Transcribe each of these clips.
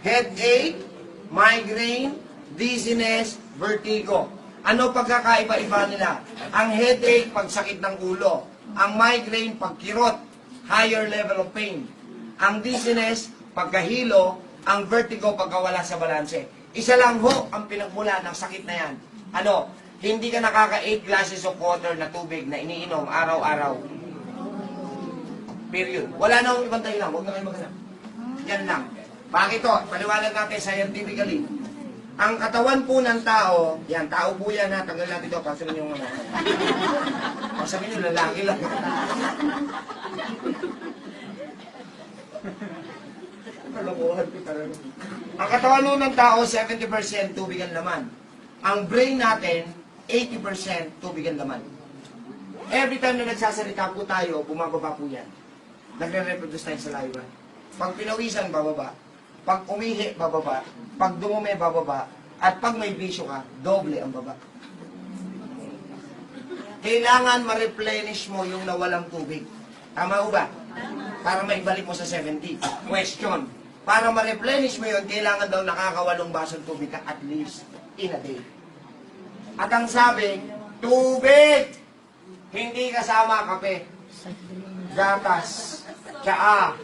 Headache, migraine, dizziness, vertigo. Ano pagkakaiba-iba nila? Ang headache, pagsakit ng ulo. Ang migraine, pagkirot, higher level of pain. Ang dizziness, pagkahilo. Ang vertigo, pagkawala sa balanse. Isa lang ho ang pinagmula ng sakit na yan. Ano? Hindi ka nakaka 8 glasses of water na tubig na iniinom araw-araw. Period. Wala na akong ibang dahilan. Huwag na kayo maghanap. Yan lang. Bakit to? Paliwanag natin scientifically. Ang katawan po ng tao, yan, tao po yan ha, tanggal natin ito, pasarin yung ano. Pasarin yung lalaki lang. Kalokohan ko talaga. Ang katawan po ng tao, 70% tubig ang laman. Ang brain natin, 80% tubig ang laman. Every time na nagsasalita po tayo, bumababa po yan. Nagre-reproduce tayo sa live. Pag pinawisan, bababa. Pag umihi, bababa. Pag dumumi, bababa. At pag may bisyo ka, doble ang baba. Kailangan ma-replenish mo yung nawalang tubig. Tama ho ba? Para maibalik mo sa 70. Question. Para ma-replenish mo yun, kailangan daw nakakawalong basong tubig ka at least in a day. At ang sabi, tubig! Hindi kasama kape, gatas, tsaa,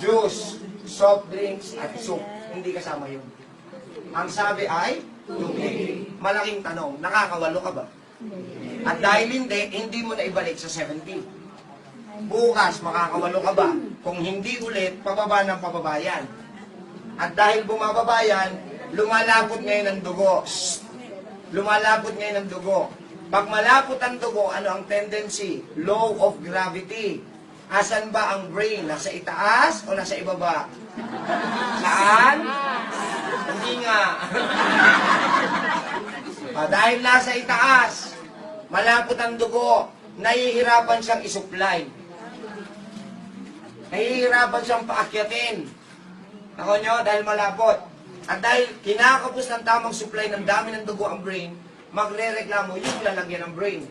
juice, soft drinks, at soup. Hindi kasama yun. Ang sabi ay, tubig. Malaking tanong, nakakawalo ka ba? At dahil hindi, hindi mo na ibalik sa 70. Bukas, makakawalo ka ba? Kung hindi ulit, pababa ng pababa yan. At dahil bumababa yan, lumalapot ngayon ang dugo. Lumalapot ngayon ang dugo. Pag malapot ang dugo, ano ang tendency? Law of gravity. Asan ba ang brain? Nasa itaas o nasa ibaba? Saan? Hindi nga. Ah, dahil nasa itaas, malapot ang dugo, nahihirapan siyang isupply. Nahihirapan siyang paakyatin. Ako nyo, dahil malapot. At dahil kinakapos ng tamang supply ng dami ng dugo ang brain, magre-reklamo yung lalagyan ng brain.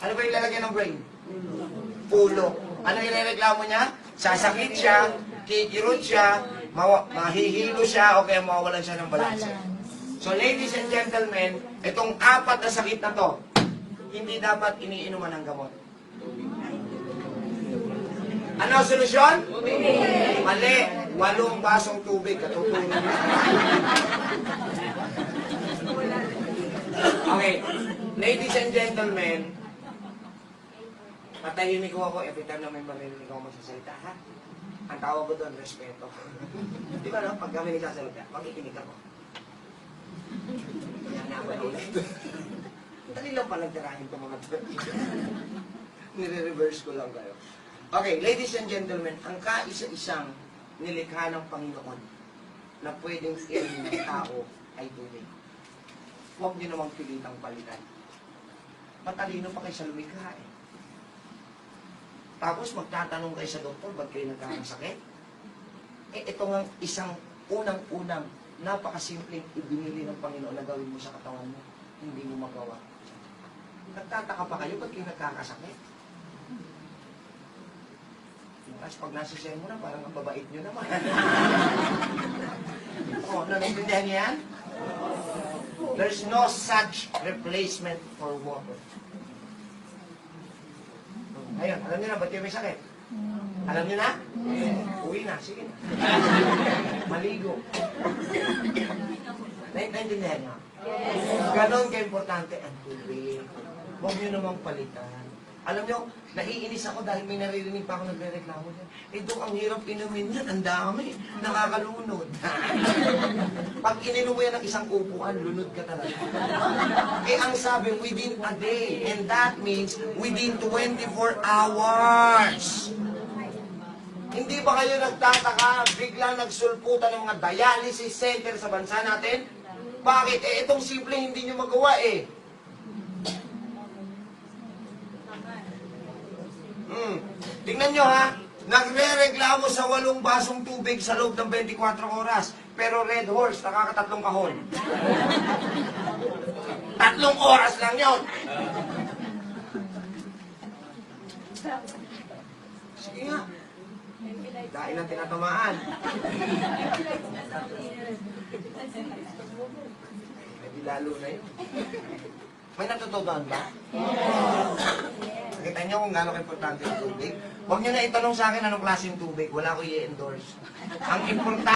Ano ba yung lalagyan ng brain? Ulo. Ano yung reklamo niya? Sasakit siya, kikirot siya, mawa- mahihilo siya, o kaya mawawalan siya ng balanse. So ladies and gentlemen, itong apat na sakit na to, hindi dapat iniinuman ng gamot. Ano ang solusyon? Mali. Walong basong tubig. Katutulong na. Okay. Ladies and gentlemen, patahimik ko ako every time na may maririnig ako magsasalita, ha? Ang tawag ko doon, respeto. Di ba no? Pag kami nagsasalita, makikinig ako. Yan na ako ulit. Dali lang pa nagdarahin itong mga to. Nire-reverse ko lang kayo. Okay, ladies and gentlemen, ang kaisa-isang nilikha ng Panginoon na pwedeng iyan ng tao ay tubig. Huwag niyo namang pilitang palitan. Matalino pa kayo sa lumikha eh. Tapos magtatanong kayo sa doktor, ba't kayo nagkakasakit? Eh, ito nga isang unang-unang napakasimpleng ibinili ng Panginoon na gawin mo sa katawan mo. Hindi mo magawa. Nagtataka pa kayo, ba't kayo nagkakasakit? Tapos pag nasa share mo na, parang ang babait nyo naman. Oo, oh, nanaintindihan niyo yan? There's no such replacement for water. Ayun, alam niyo na, ba't kayo may sakit? Alam niyo na? Uwi na, sige na. Maligo. Nain- Naintindihan niyo? Ganon ka-importante ang tubig. Huwag niyo namang palitan. Alam niyo, naiinis ako dahil may naririnig pa ako nagre-reklamo niya. Eh, Dok, ang hirap inumin yan. Ang dami. Nakakalunod. Pag ininom mo yan ng isang upuan, lunod ka talaga. eh, ang sabi, within a day. And that means within 24 hours. Hindi ba kayo nagtataka, biglang nagsulputan ng mga dialysis center sa bansa natin? Bakit? Eh, itong simple hindi nyo magawa eh. Hmm. Tingnan nyo ha, nagre-reklamo sa walong basong tubig sa loob ng 24 oras. Pero Red Horse, nakakatatlong kahon. Tatlong oras lang yon. Sige nga. Dahil ang tinatamaan. Lalo na yun. May natutunan ba? Nakita niyo kung gaano importante yung tubig? Huwag niyo na itanong sa akin anong klaseng tubig. Wala ko i-endorse. Ang importante